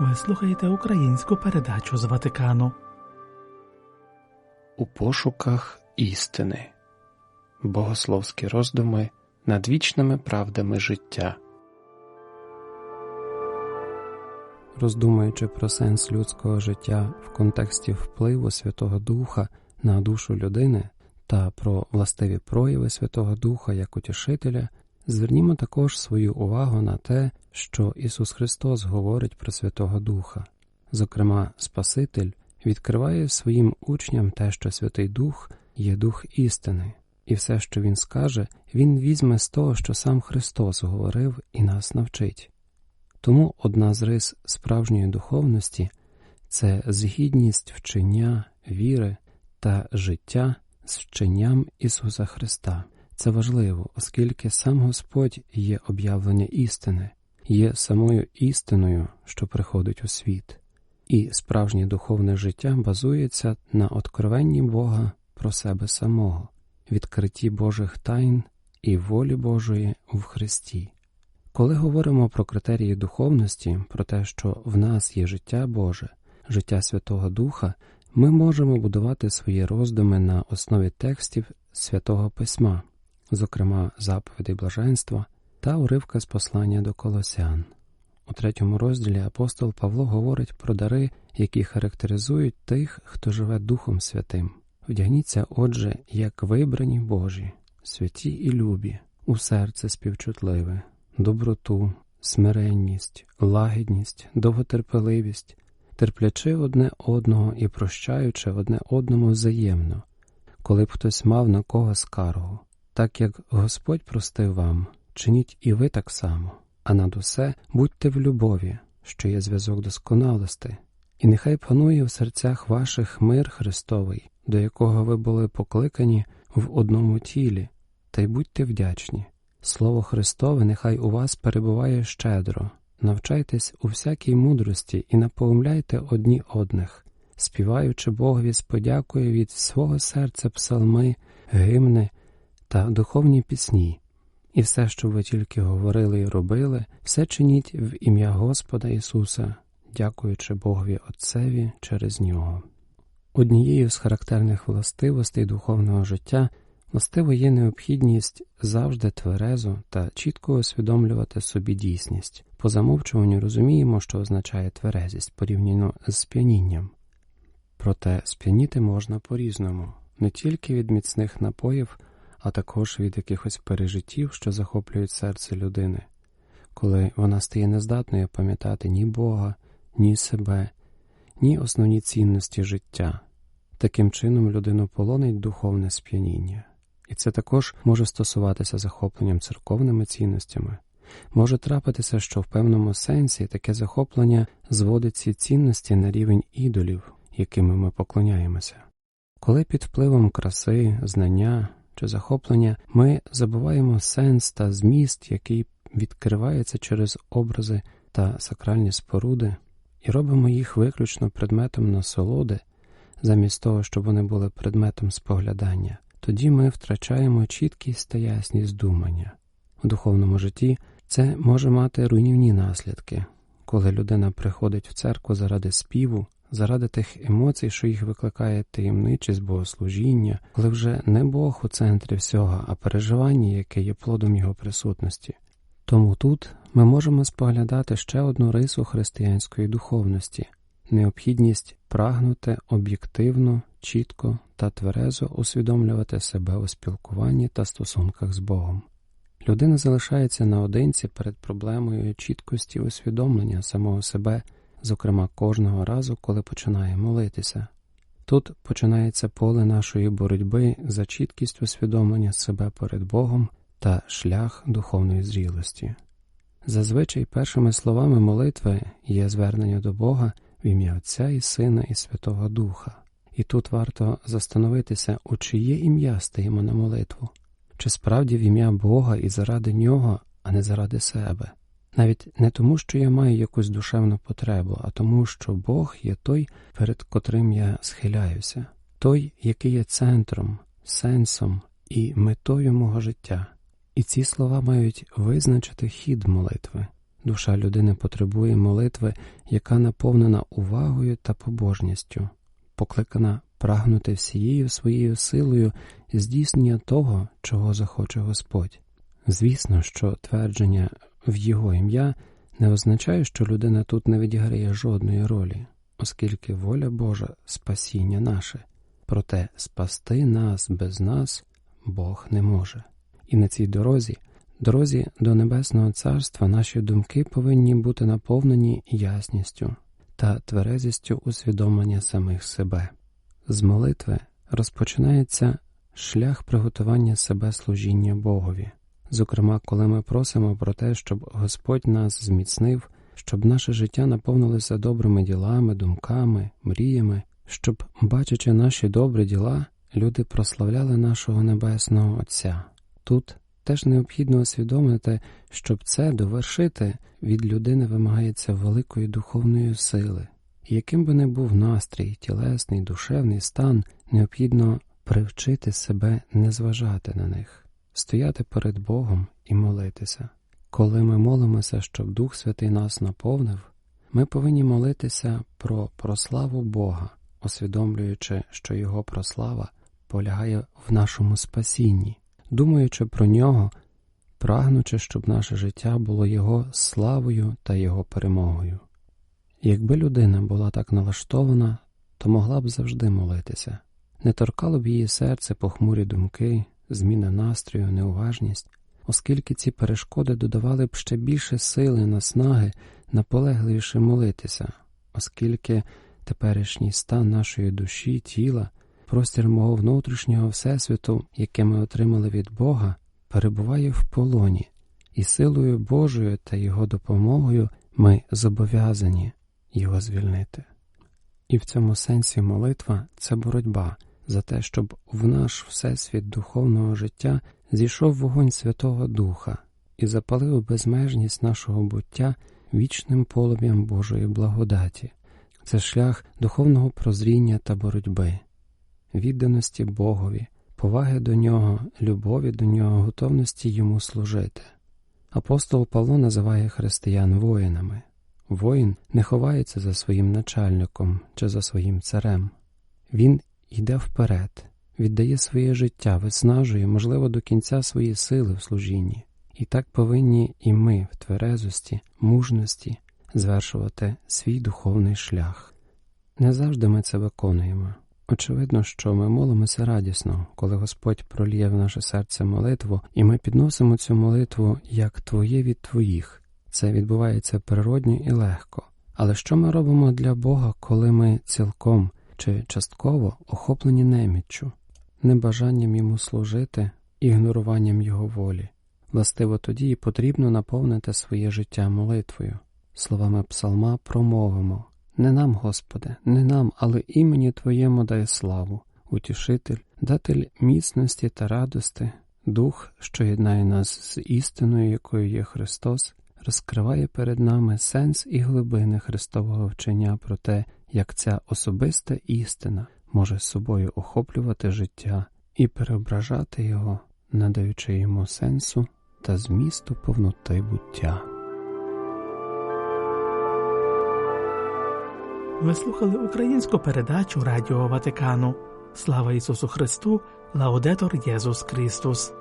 Ви слухаєте українську передачу з Ватикану. У пошуках істини. Богословські роздуми над вічними правдами життя. Роздумуючи про сенс людського життя в контексті впливу Святого Духа на душу людини та про властиві прояви Святого Духа як утішителя, звернімо також свою увагу на те, що Ісус Христос говорить про Святого Духа. Зокрема, Спаситель відкриває своїм учням те, що Святий Дух є Дух істини, і все, що Він скаже, Він візьме з того, що сам Христос говорив і нас навчить. Тому одна з рис справжньої духовності це згідність вчення, віри та життя з вченням Ісуса Христа. Це важливо, оскільки сам Господь є об'явлення істини, є самою істиною, що приходить у світ, і справжнє духовне життя базується на откровенні Бога про себе самого, відкритті Божих тайн і волі Божої в Христі. Коли говоримо про критерії духовності, про те, що в нас є життя Боже, життя Святого Духа, ми можемо будувати свої роздуми на основі текстів Святого Письма, зокрема заповідей блаженства та уривка з послання до Колосян. У третьому розділі апостол Павло говорить про дари, які характеризують тих, хто живе Духом Святим. Вдягніться, отже, як вибрані Божі, святі і любі, у серце співчутливе, доброту, смиренність, лагідність, довготерпеливість, терплячи одне одного і прощаючи одне одному взаємно, коли б хтось мав на кого скаргу, так як Господь простив вам, чиніть і ви так само, а над усе будьте в любові, що є зв'язок досконалости, і нехай панує в серцях ваших мир Христовий, до якого ви були покликані в одному тілі, та й будьте вдячні. Слово Христове нехай у вас перебуває щедро, навчайтесь у всякій мудрості і наповмляйте одні одних, співаючи Богові з подякою від свого серця псалми, гимни та духовні пісні, і все, що ви тільки говорили і робили, все чиніть в ім'я Господа Ісуса, дякуючи Богові Отцеві через Нього. Однією з характерних властивостей духовного життя властиво є необхідність завжди тверезо та чітко усвідомлювати собі дійсність. По замовчуванню розуміємо, що означає тверезість порівняно з сп'янінням. Проте сп'яніти можна по-різному, не тільки від міцних напоїв, а також від якихось пережиттів, що захоплюють серце людини, коли вона стає нездатною пам'ятати ні Бога, ні себе, ні основні цінності життя. Таким чином людину полонить духовне сп'яніння, і це також може стосуватися захопленням церковними цінностями. Може трапитися, що в певному сенсі таке захоплення зводить ці цінності на рівень ідолів, якими ми поклоняємося. Коли під впливом краси, знання чи захоплення ми забуваємо сенс та зміст, який відкривається через образи та сакральні споруди, і робимо їх виключно предметом насолоди, замість того, щоб вони були предметом споглядання, тоді ми втрачаємо чіткість та ясність думання. У духовному житті це може мати руйнівні наслідки, коли людина приходить в церкву заради співу, заради тих емоцій, що їх викликає таємничість богослужіння, коли вже не Бог у центрі всього, а переживання, яке є плодом його присутності. Тому тут ми можемо споглядати ще одну рису християнської духовності необхідність прагнути об'єктивно, чітко та тверезо усвідомлювати себе у спілкуванні та стосунках з Богом. Людина залишається наодинці перед проблемою чіткості усвідомлення самого себе, зокрема кожного разу, коли починає молитися. Тут починається поле нашої боротьби за чіткість усвідомлення себе перед Богом та шлях духовної зрілості. Зазвичай першими словами молитви є звернення до Бога в ім'я Отця і Сина і Святого Духа, і тут варто застановитися, у чиє ім'я стаємо на молитву, чи справді в ім'я Бога і заради нього, а не заради себе. Навіть не тому, що я маю якусь душевну потребу, а тому, що Бог є той, перед котрим я схиляюся, той, який є центром, сенсом і метою мого життя. І ці слова мають визначити хід молитви. Душа людини потребує молитви, яка наповнена увагою та побожністю, покликана прагнути всією своєю силою здійснення того, чого захоче Господь. Звісно, що твердження в Його ім'я не означає, що людина тут не відіграє жодної ролі, оскільки воля Божа спасіння наше, проте спасти нас без нас Бог не може. І на цій дорозі, дорозі до Небесного Царства, наші думки повинні бути наповнені ясністю та тверезістю усвідомлення самих себе. З молитви розпочинається шлях приготування себе служіння Богові. Зокрема, коли ми просимо про те, щоб Господь нас зміцнив, щоб наше життя наповнилося добрими ділами, думками, мріями, щоб, бачачи наші добрі діла, люди прославляли нашого Небесного Отця. Тут теж необхідно усвідомити, щоб це довершити від людини вимагається великої духовної сили. Яким би не був настрій, тілесний, душевний стан, необхідно привчити себе не зважати на них стояти перед Богом і молитися. Коли ми молимося, щоб Дух Святий нас наповнив, ми повинні молитися про прославу Бога, усвідомлюючи, що Його прослава полягає в нашому спасінні, думаючи про нього, прагнучи, щоб наше життя було Його славою та Його перемогою. Якби людина була так налаштована, то могла б завжди молитися, не торкало б її серце похмурі думки, зміна настрою, неуважність, оскільки ці перешкоди додавали б ще більше сили, наснаги, наполегливіше молитися, оскільки теперішній стан нашої душі, тіла, простір мого внутрішнього Всесвіту, яке ми отримали від Бога, перебуває в полоні, і силою Божою та Його допомогою ми зобов'язані його звільнити. І в цьому сенсі молитва це боротьба за те, щоб в наш всесвіт духовного життя зійшов вогонь Святого Духа і запалив безмежність нашого буття вічним полум'ям Божої благодаті. Це шлях духовного прозріння та боротьби, відданості Богові, поваги до нього, любові до нього, готовності йому служити. Апостол Павло називає християн воїнами. Воїн не ховається за своїм начальником чи за своїм царем. Він йде вперед, віддає своє життя, виснажує, можливо, до кінця свої сили в служінні. І так повинні і ми в тверезості, мужності звершувати свій духовний шлях. Не завжди ми це виконуємо. Очевидно, що ми молимося радісно, коли Господь проліє в наше серце молитву, і ми підносимо цю молитву як Твоє від Твоїх. Це відбувається природньо і легко. Але що ми робимо для Бога, коли ми цілком чи частково охоплені неміччю, небажанням йому служити, ігноруванням його волі. Властиво тоді і потрібно наповнити своє життя молитвою. Словами псалма промовимо не нам, Господи, не нам, але імені Твоєму дай славу, утішитель, датель міцності та радости, Дух, що єднає нас з істиною, якою є Христос, розкриває перед нами сенс і глибини Христового вчення про те, як ця особиста істина може собою охоплювати життя і переображати його, надаючи йому сенсу та змісту повноти буття. Ви слухали українську передачу Радіо Ватикану. Слава Ісусу Христу, Лаудетор Єсус Христос.